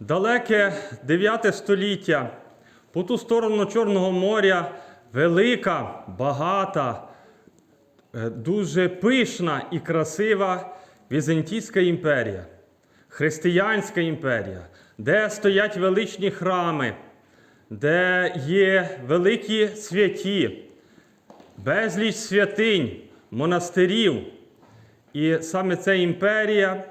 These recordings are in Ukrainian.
Далеке 9 століття, по ту сторону Чорного моря велика, багата, е, дуже пишна і красива Візантійська імперія, Християнська імперія, де стоять величні храми, де є великі святі, безліч святинь, монастирів. І саме ця імперія,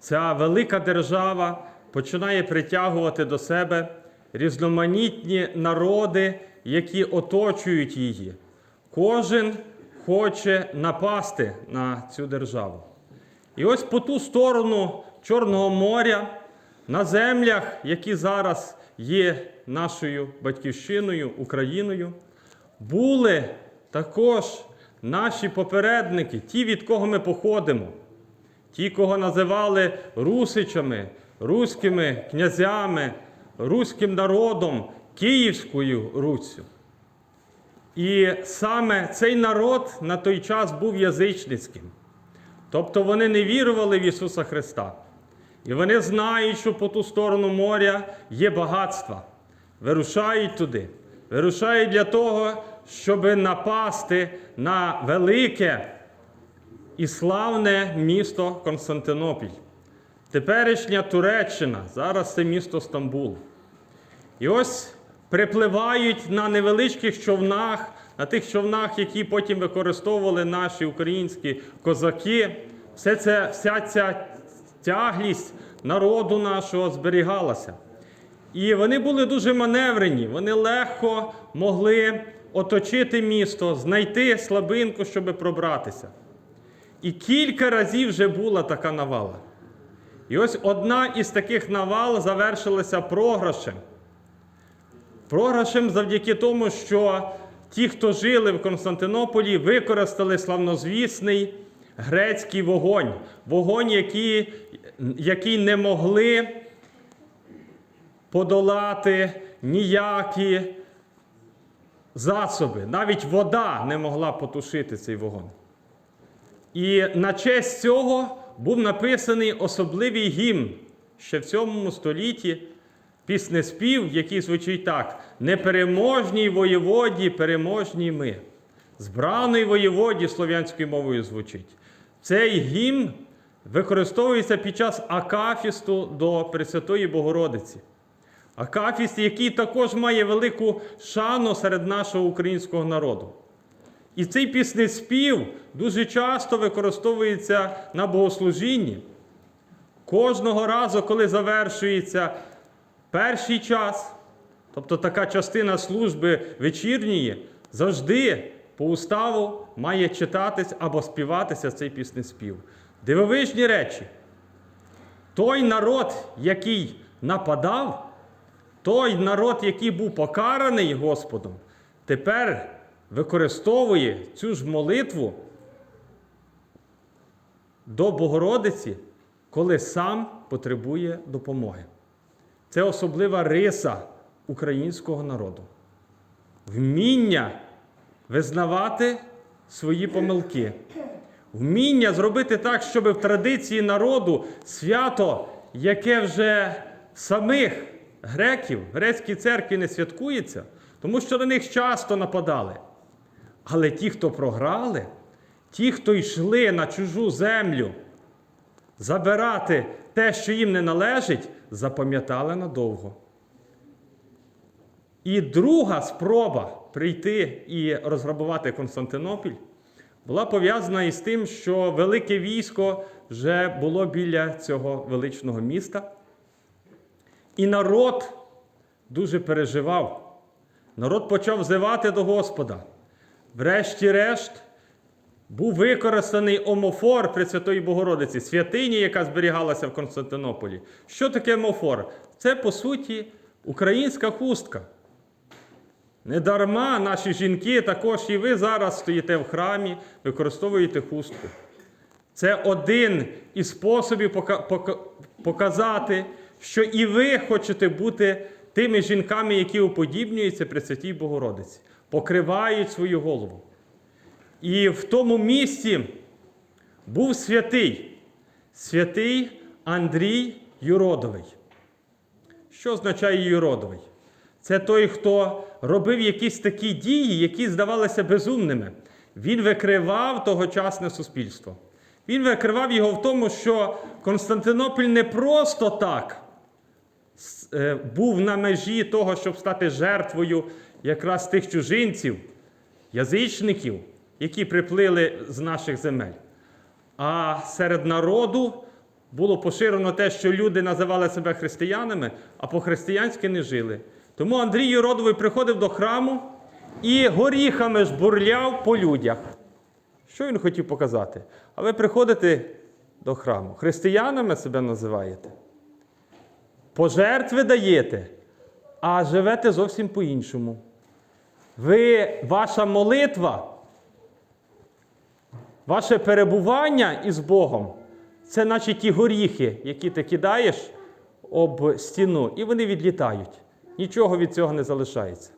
ця велика держава починає притягувати до себе різноманітні народи, які оточують її. Кожен хоче напасти на цю державу. І ось по ту сторону Чорного моря, на землях, які зараз є нашою батьківщиною, Україною, були також наші попередники, ті, від кого ми походимо, ті, кого називали русичами, руськими князями, руським народом, Київською Руссю. І саме цей народ на той час був язичницьким. Тобто вони не вірували в Ісуса Христа. І вони знають, що по ту сторону моря є багатства. Вирушають туди. Вирушають для того, щоб напасти на велике і славне місто Константинопіль. Теперішня Туреччина, зараз це місто Стамбул. І ось припливають на невеличких човнах, на тих човнах, які потім використовували наші українські козаки. Все це, вся ця тяглість народу нашого зберігалася. І вони були дуже маневрені, вони легко могли оточити місто, знайти слабинку, щоб пробратися. І кілька разів вже була така навала. І ось одна із таких навал завершилася програшем. Програшем завдяки тому, що ті, хто жили в Константинополі, використали славнозвісний грецький вогонь. Вогонь, який, який не могли подолати ніякі засоби. Навіть вода не могла потушити цей вогонь. І на честь цього був написаний особливий гімн ще в 7 столітті піснеспів, який звучить так: Непереможній воєводі, переможні ми. Збраний воєводі слов'янською мовою звучить. Цей гімн використовується під час акафісту до Пресвятої Богородиці. Акафіст, який також має велику шану серед нашого українського народу. І цей піснеспів дуже часто використовується на богослужінні. Кожного разу, коли завершується перший час, тобто така частина служби вечірньої, завжди по уставу має читатись або співатися цей піснеспів. Дивовижні речі. Той народ, який нападав, той народ, який був покараний Господом, тепер використовує цю ж молитву до Богородиці, коли сам потребує допомоги. Це особлива риса українського народу. Вміння визнавати свої помилки. Вміння зробити так, щоб в традиції народу свято, яке вже самих греків, грецькій церкві не святкується, тому що на них часто нападали. Але ті, хто програли, ті, хто йшли на чужу землю, забирати те, що їм не належить, запам'ятали надовго. І друга спроба прийти і розграбувати Константинопіль була пов'язана із тим, що велике військо вже було біля цього величного міста. І народ дуже переживав. Народ почав взивати до Господа. Врешті-решт, був використаний омофор Пресвятої Богородиці, святині, яка зберігалася в Константинополі. Що таке омофор? Це, по суті, українська хустка. Недарма наші жінки, також і ви зараз стоїте в храмі, використовуєте хустку. Це один із способів пока- пока- показати, що і ви хочете бути тими жінками, які уподібнюються Пресвятій Богородиці, покривають свою голову. І в тому місці був святий, святий Андрій Юродовий. Що означає юродовий? Це той, хто робив якісь такі дії, які здавалися безумними. Він викривав тогочасне суспільство. Він викривав його в тому, що Константинополь не просто так е, був на межі того, щоб стати жертвою якраз тих чужинців, язичників, які приплили з наших земель. А серед народу було поширено те, що люди називали себе християнами, а по-християнськи не жили. Тому Андрій Юродовий приходив до храму і горіхами жбурляв по людях. Що він хотів показати? А ви приходите до храму, християнами себе називаєте, пожертви даєте, а живете зовсім по-іншому. Ви, ваша молитва Ваше перебування із Богом це наче ті горіхи, які ти кидаєш об стіну, і вони відлітають. Нічого від цього не залишається.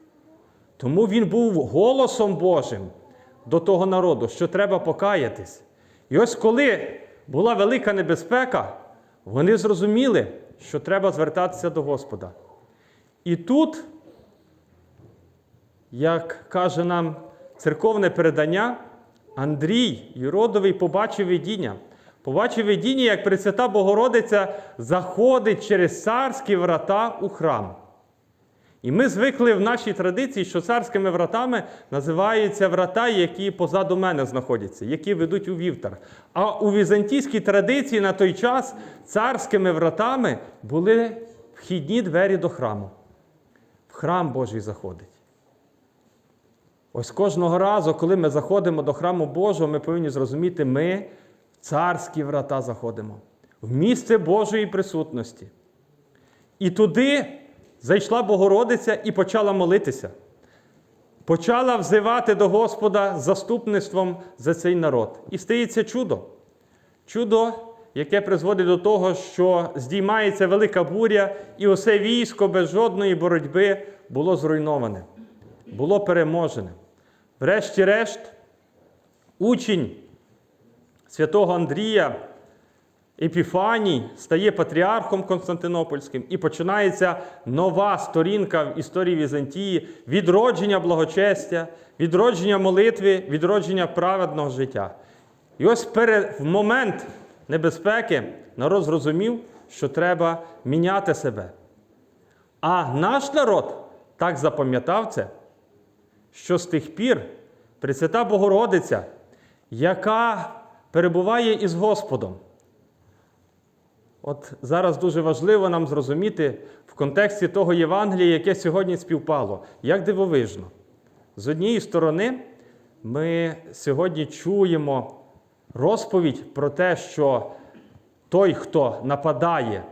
Тому він був голосом Божим до того народу, що треба покаятись. І ось коли була велика небезпека, вони зрозуміли, що треба звертатися до Господа. І тут, як каже нам церковне передання, Андрій Юродовий побачив видіння. Побачив видіння, як Пресвята Богородиця заходить через царські врата у храм. І ми звикли в нашій традиції, що царськими вратами називаються врата, які позаду мене знаходяться, які ведуть у вівтар. А у візантійській традиції на той час царськими вратами були вхідні двері до храму. В храм Божий заходить. Ось кожного разу, коли ми заходимо до храму Божого, ми повинні зрозуміти, ми в царські врата заходимо, в місце Божої присутності. І туди зайшла Богородиця і почала молитися. Почала взивати до Господа заступництвом за цей народ. І стається чудо. Чудо, яке призводить до того, що здіймається велика буря, і усе військо без жодної боротьби було зруйноване, було переможене. Врешті-решт, учень святого Андрія Епіфаній стає патріархом Константинопольським і починається нова сторінка в історії Візантії, відродження благочестя, відродження молитви, відродження праведного життя. І ось в момент небезпеки народ зрозумів, що треба міняти себе. А наш народ так запам'ятав це, що з тих пір Пресвята Богородиця, яка перебуває із Господом. От зараз дуже важливо нам зрозуміти в контексті того Євангелія, яке сьогодні співпало, як дивовижно. З однієї сторони, ми сьогодні чуємо розповідь про те, що той, хто нападає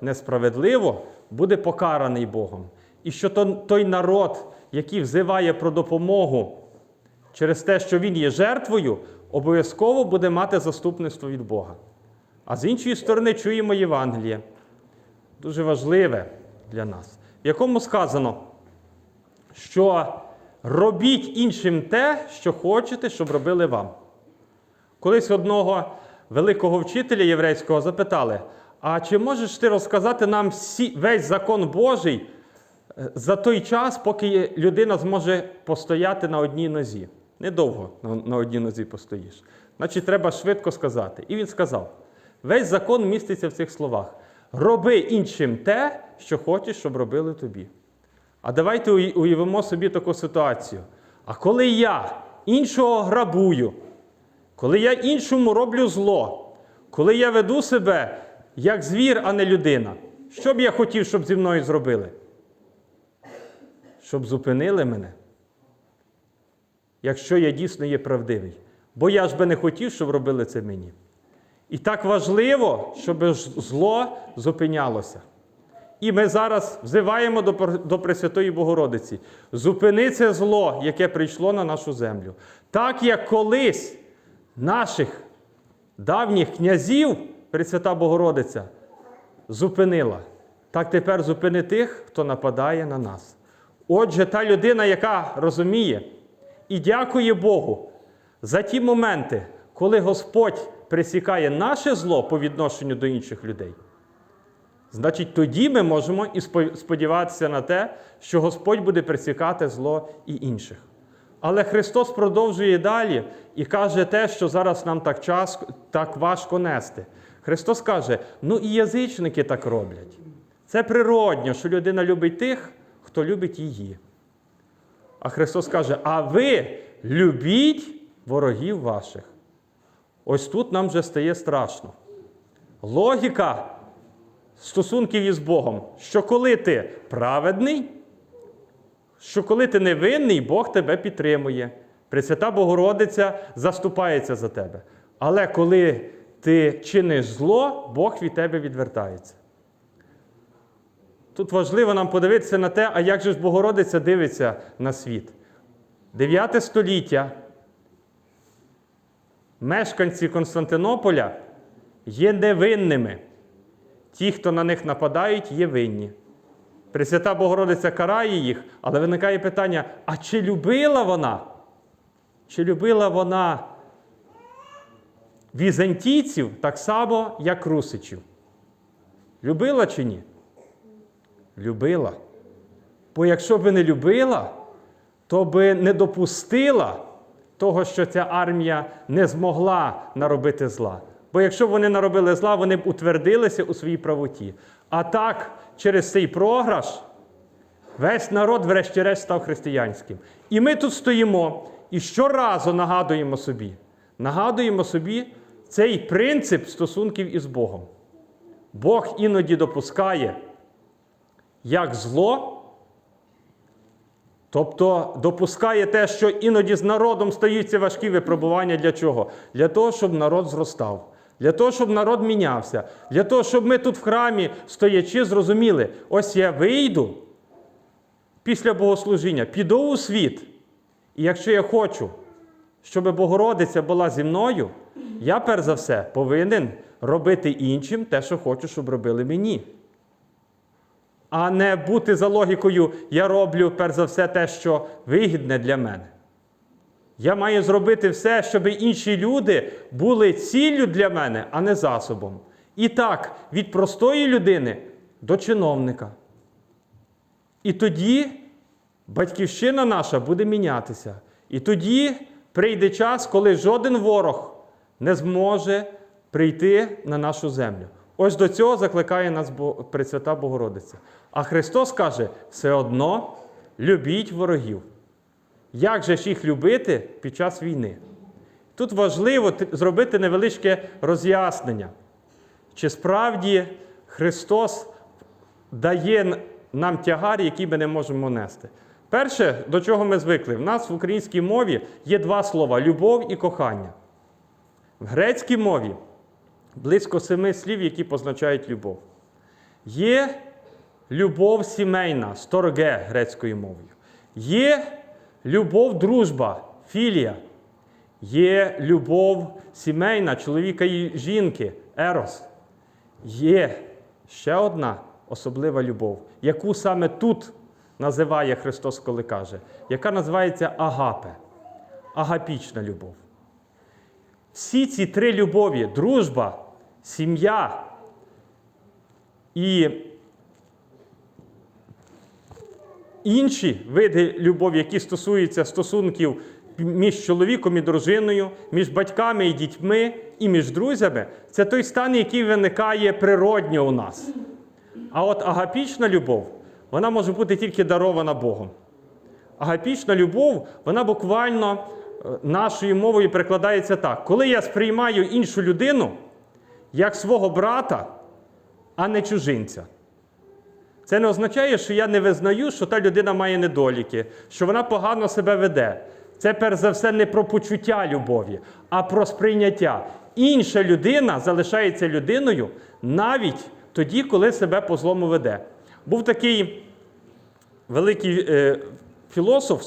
несправедливо, буде покараний Богом. І що той народ, який взиває про допомогу через те, що він є жертвою, обов'язково буде мати заступництво від Бога. А з іншої сторони, чуємо Євангеліє, дуже важливе для нас, в якому сказано, що робіть іншим те, що хочете, щоб робили вам. Колись одного великого вчителя єврейського запитали: а чи можеш ти розказати нам всі, весь закон Божий за той час, поки людина зможе постояти на одній нозі? Недовго на, одній нозі постоїш. Значить, треба швидко сказати. І він сказав: весь закон міститься в цих словах: роби іншим те, що хочеш, щоб робили тобі. А давайте уявимо собі таку ситуацію. А коли я іншого грабую, коли я іншому роблю зло, коли я веду себе як звір, а не людина, що б я хотів, щоб зі мною зробили? Щоб зупинили мене, якщо я дійсно є правдивий. Бо я ж би не хотів, щоб робили це мені. І так важливо, щоб зло зупинялося. І ми зараз взиваємо до, Пр- до Пресвятої Богородиці. Зупини це зло, яке прийшло на нашу землю. Так як колись наших давніх князів Пресвята Богородиця зупинила, так тепер зупини тих, хто нападає на нас. Отже, та людина, яка розуміє і дякує Богу за ті моменти, коли Господь присікає наше зло по відношенню до інших людей. Значить, тоді ми можемо і сподіватися на те, що Господь буде присікати зло і інших. Але Христос продовжує далі і каже те, що зараз нам так, час, так важко нести. Христос каже: ну і язичники так роблять. Це природньо, що людина любить тих, хто любить її. А Христос каже: а ви любіть ворогів ваших. Ось тут нам вже стає страшно. Логіка стосунків із Богом, що коли ти праведний, що коли ти невинний, Бог тебе підтримує. Пресвята Богородиця заступається за тебе. Але коли ти чиниш зло, Бог від тебе відвертається. Тут важливо нам подивитися на те, а як же ж Богородиця дивиться на світ. 9 століття мешканці Константинополя є невинними. Ті, хто на них нападають, є винні. Пресвята Богородиця карає їх, але виникає питання: а чи любила вона? Чи любила вона візантійців так само, як русичів? Любила чи ні? Любила. Бо якщо б не любила, то би не допустила того, що ця армія не змогла наробити зла. Бо якщо б вони наробили зла, вони б утвердилися у своїй правоті. А так, через цей програш, весь народ, врешті-решт, став християнським. І ми тут стоїмо і щоразу нагадуємо собі, нагадуємо собі цей принцип стосунків із Богом. Бог іноді допускає як зло, тобто допускає те, що іноді з народом стаються важкі випробування для чого? Для того, щоб народ зростав, для того, щоб народ мінявся, для того, щоб ми тут в храмі, стоячи, зрозуміли, ось я вийду після богослужіння, піду у світ. І якщо я хочу, щоб Богородиця була зі мною, я перш за все повинен робити іншим те, що хочу, щоб робили мені а не бути за логікою, я роблю перш за все те, що вигідне для мене. Я маю зробити все, щоб інші люди були ціллю для мене, а не засобом. І так, від простої людини до чиновника. І тоді батьківщина наша буде мінятися. І тоді прийде час, коли жоден ворог не зможе прийти на нашу землю. Ось до цього закликає нас Пресвята Богородиця. А Христос каже: все одно любіть ворогів. Як же ж їх любити під час війни? Тут важливо зробити невеличке роз'яснення, чи справді Христос дає нам тягар, який ми не можемо нести. Перше, до чого ми звикли, в нас в українській мові є два слова любов і кохання. В грецькій мові близько семи слів, які позначають любов. Є любов сімейна, сторге грецькою мовою. Є любов, дружба, філія. Є любов сімейна чоловіка і жінки, ерос. Є ще одна особлива любов, яку саме тут називає Христос, коли каже, яка називається агапе, агапічна любов. Всі ці три любові дружба, сім'я і інші види любові, які стосуються стосунків між чоловіком і дружиною, між батьками і дітьми, і між друзями, це той стан, який виникає природньо у нас. А от агапічна любов, вона може бути тільки дарована Богом. Агапічна любов, вона буквально нашою мовою перекладається так: коли я сприймаю іншу людину як свого брата, а не чужинця. Це не означає, що я не визнаю, що та людина має недоліки, що вона погано себе веде. Це перш за все не про почуття любові, а про сприйняття. Інша людина залишається людиною навіть тоді, коли себе по злому веде. Був такий великий е, філософ,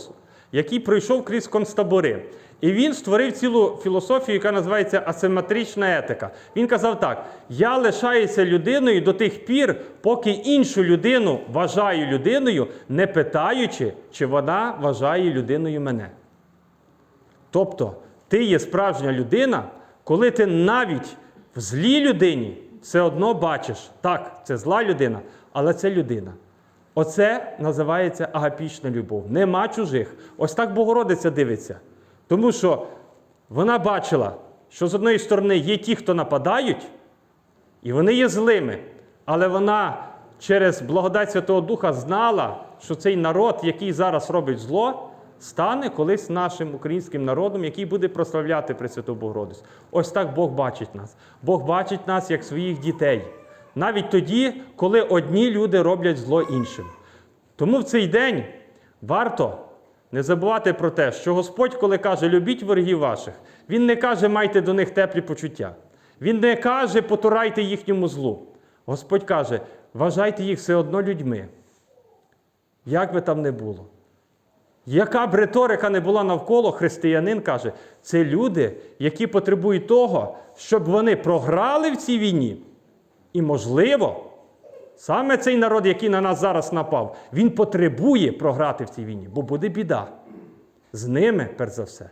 який пройшов крізь концтабори. І він створив цілу філософію, яка називається асиметрична етика. Він казав так: я лишаюся людиною до тих пір, поки іншу людину вважаю людиною, не питаючи, чи вона вважає людиною мене. Тобто, ти є справжня людина, коли ти навіть в злій людині все одно бачиш, так, це зла людина, але це людина. Оце називається агапічна любов. Нема чужих. Ось так Богородиця дивиться. Тому що вона бачила, що з одної сторони є ті, хто нападають, і вони є злими. Але вона через благодать Святого Духа знала, що цей народ, який зараз робить зло, стане колись нашим українським народом, який буде прославляти Пресвяту Богородицю. Ось так Бог бачить нас. Бог бачить нас як своїх дітей. Навіть тоді, коли одні люди роблять зло іншим. Тому в цей день варто не забувати про те, що Господь, коли каже, любіть ворогів ваших, Він не каже, майте до них теплі почуття. Він не каже, потурайте їхньому злу. Господь каже, вважайте їх все одно людьми. Як би там не було. Яка б риторика не була навколо, християнин каже, це люди, які потребують того, щоб вони програли в цій війні. І, можливо, саме цей народ, який на нас зараз напав, він потребує програти в цій війні, бо буде біда. З ними, перш за все.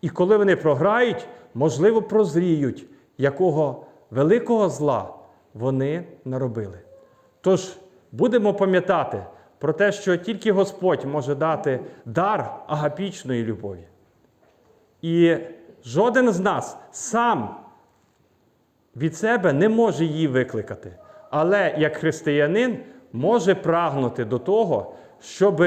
І коли вони програють, можливо, прозріють, якого великого зла вони наробили. Тож будемо пам'ятати про те, що тільки Господь може дати дар агапічної любові. І жоден з нас сам від себе не може її викликати. Але як християнин може прагнути до того, щоб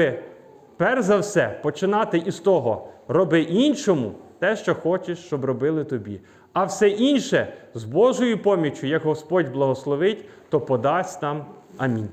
перш за все починати із того, роби іншому те, що хочеш, щоб робили тобі. А все інше з Божою поміччю, як Господь благословить, то подасть нам. Амінь.